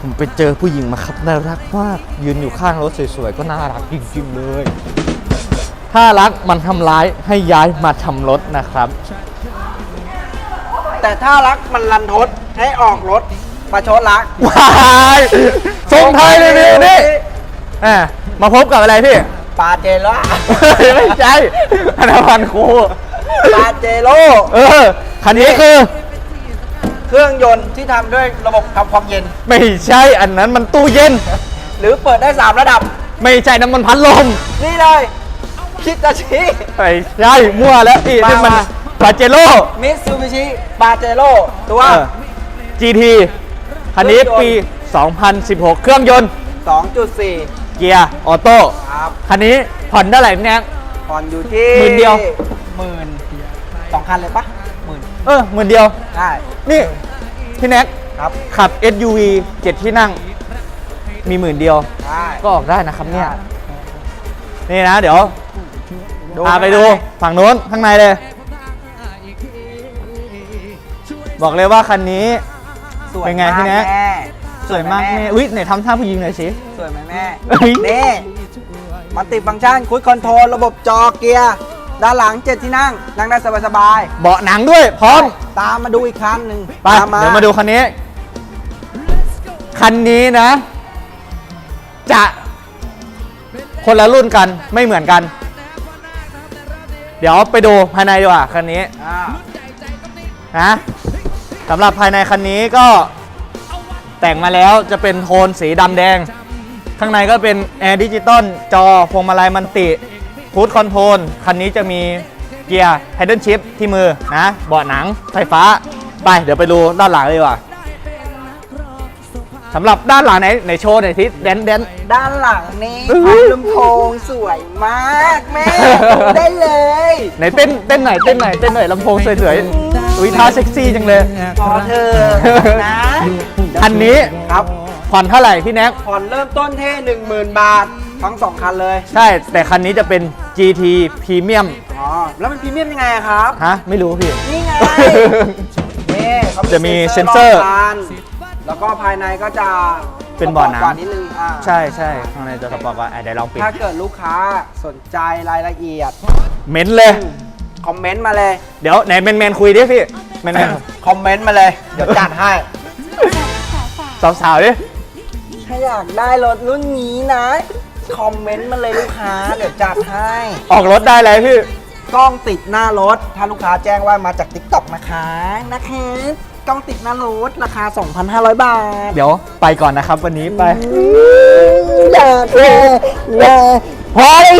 ผมไปเจอผู้หญิงมาครับน่ารักมากยืนอยู่ข้างรถสวยๆก็น่ารักจริงๆเลย ถ้ารักมันทำร้ายให้ย้ายมาทำรถนะครับ แต่ถ้ารักมันรันทดให้ออกรถมาชดรัก ว้ายส่งไทยเลยนี่นี่อะมาพบกับอะไรพี่ ปาเจโร่ไม่ใช่ธนาพันธ์ครูปาเจโร่เออคันนี้คือ เครื่องยนต์ที่ทำด้วยระบบทำความเย็น ไม่ใช่อันนั้นมันตู้เย็น หรือเปิดได้ 3 ระดับ ไม่ใช่น้ำมันพัดลมนี่เลยคิดตาชิไม่ใช่มั่วแล้วนี่มานี่มันมา ปาเจโร่ มิตซูบิชิปาเจโร่ตัว GT คันนี้ปี 2016 เครื่องยนต์2.4 เกียร์ออโต้ครับคันนี้ผ่อนเท่าไหร่พี่แน็กผ่อนอยู่ที่หมื่นเดียว หมื่นสองคันเลยปะหมื่น เออหมื่นเดียว ได้ นี่พี่แน็กครับ ขับ SUV 7 ที่นั่ง มีหมื่นเดียว ได้ ก็ออกได้นะครับเนี่ย นี่นะ เดี๋ยวดูพาไปดูฝั่งนู้นข้างในเลย บอกเลยว่าคันนี้ สวยเป็นไงพี่แน็ก ม่สวยมากแม่อุ้ยไหนทำท่าผู้หญิงหน่อยสิ สวยไหมแม่เฮ้ย นี่มันติฟังก์ชันคุยคอนโทรลระบบจอเกียร์ ด้านหลังเจ็ดที่นั่ง นั่งได้สบายเบาะหนังด้วย พร้อมๆ ตามมาดูอีกคันหนึ่งไปตามมาเดี๋ยวมาดูคันนี้ คันนี้นะ จะคนละรุ่นกันไม่เหมือนกัน เดี๋ยวไปดูภายในดีกว่าคันนี้อ่านะสำหรับภายในคันนี้ก็แต่งมาแล้วจะเป็นโทนสีดำแดง ข้างในก็เป็นแอร์ดิจิตอลจอพวงมาลัยมันติ ฟูดคอนโทรลคันนี้จะมีเกียร์ไฮเดนชิพที่มือนะเบาะหนังไฟฟ้า ไปเดี๋ยวไปดูด้านหลังเลยดีกว่าสำหรับด้านหลังไหนไหนโชว์หน่อยทิแดนแดน ด้านหลังนี้เฮ้ยพัดลำโพงสวยมากแม่ ได้เลยไหนเต้นเต้นหน่อยเต้นหน่อยเต้นหน่อยลำโพงสวยๆอุ้ยท่าเซ็กซี่จังเลย พอเธอนะ คันนี้ครับ ผ่อนเท่าไหร่พี่แน็ก ผ่อนเริ่มต้นที่10,000 บาท ทั้งสองคันเลย ใช่ แต่คันนี้จะเป็น GT Premium อ๋อ แล้วมันพรีเมียมยังไงอะครับ ฮะ ไม่รู้พี่ นี่ไง นี่เขาจะมีเซ็นเซอร์บานแล้วก็ภายในก็จะเป็นเบาะหนังสปร์ตกว่านิดนึงอ่าใช่ใช่ข้างในจะสปอร์ตว่าอะเดี๋ยวลองปิด ถ้าเกิดลูกค้าสนใจรายละเอียด เม้นเลย คอมเมนต์มาเลย เดี๋ยวไหนแมนแมนคุยดิพี่ แมนแมนคอมเมนต์มาเลย เดี๋ยวจัดให้ สาวๆดิ ถ้าอยากได้รถรุ่นนี้นะ คอมเมนต์มาเลยลูกค้า เดี๋ยวจัดให้ ออกรถได้เลยพี่ กล้องติดหน้ารถ ถ้าลูกค้าแจ้งว่ามาจาก t ิ k t o k นะคะนะคะกล้องติดหน้ารถราคา 2,500 บาทเดี๋ยวไปก่อนนะครับวันนี้ไป อย่าแค่อย่าพอเลย